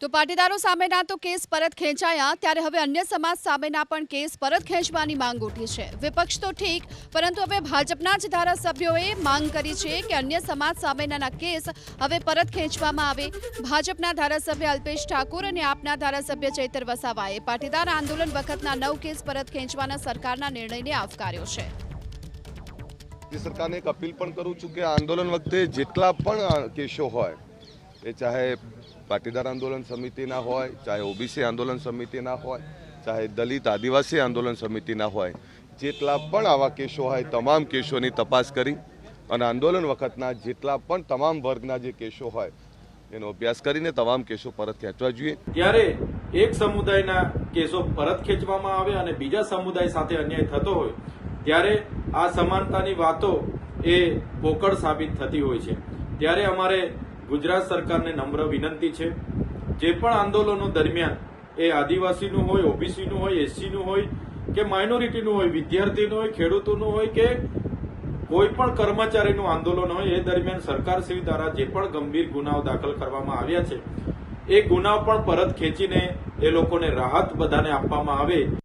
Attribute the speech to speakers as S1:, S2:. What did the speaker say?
S1: તો પાટીદારો સામેના તો કેસ પરત ખેંચાયા, ત્યારે હવે અન્ય સમાજ સામેના પણ કેસ પરત ખેંચવાની માંગ ઉઠી છે. વિપક્ષ તો ઠીક, પરંતુ હવે ભાજપના જ ધારાસભ્યોએ માંગ કરી છે કે અન્ય સમાજ સામેના કેસ હવે પરત ખેંચવામાં આવે. ભાજપના ધારાસભ્ય અલ્પેશ ઠાકુર અને આપના ધારાસભ્ય ચૈતર વસાવાએ પાટીદાર આંદોલન વખતના નવ કેસ પરત ખેંચવાના સરકારના નિર્ણયને આવકાર્યો છે.
S2: સરકારને એક અપીલ પણ કરું છું કે આંદોલન વખતે જેટલા પણ કેસો હોય એ ચાહે પાટીદાર આંદોલન સમિતિના હોય, ચાહે ઓબીસી આંદોલન સમિતિના હોય, ચાહે દલિત આદિવાસી આંદોલન સમિતિના હોય, જેટલા પણ આવા કેસો હોય, તમામ કેસોની તપાસ કરી અને આંદોલન વખતના જેટલા પણ તમામ વર્ગના જે કેસો હોય, એનો અભ્યાસ કરીને તમામ કેસો પરત ખેંચવા જોઈએ.
S3: ત્યારે એક સમુદાયના કેસો પરત ખેંચવામાં આવે અને બીજા સમુદાય સાથે અન્યાય થતો હોય, ત્યારે આ સમાનતાની વાતો એ પોકળ સાબિત થતી હોય છે. ત્યારે અમારે ગુજરાત સરકારને નમ્ર વિનંતી છે. જે પણ આંદોલનો દરમિયાન એ આદિવાસીનું હોય, ઓબીસીનું હોય, એસસીનું હોય કે માઇનોરિટીનું હોય, વિદ્યાર્થીનું હોય, ખેડૂતોનું હોય કે કોઈ પણ કર્મચારીનું આંદોલન હોય, એ દરમિયાન સરકારશ્રી દ્વારા જે પણ ગંભીર ગુનાઓ દાખલ કરવામાં આવ્યા છે, એ ગુનાઓ પણ પરત ખેંચીને એ લોકોને રાહત બધાને આપવામાં આવે.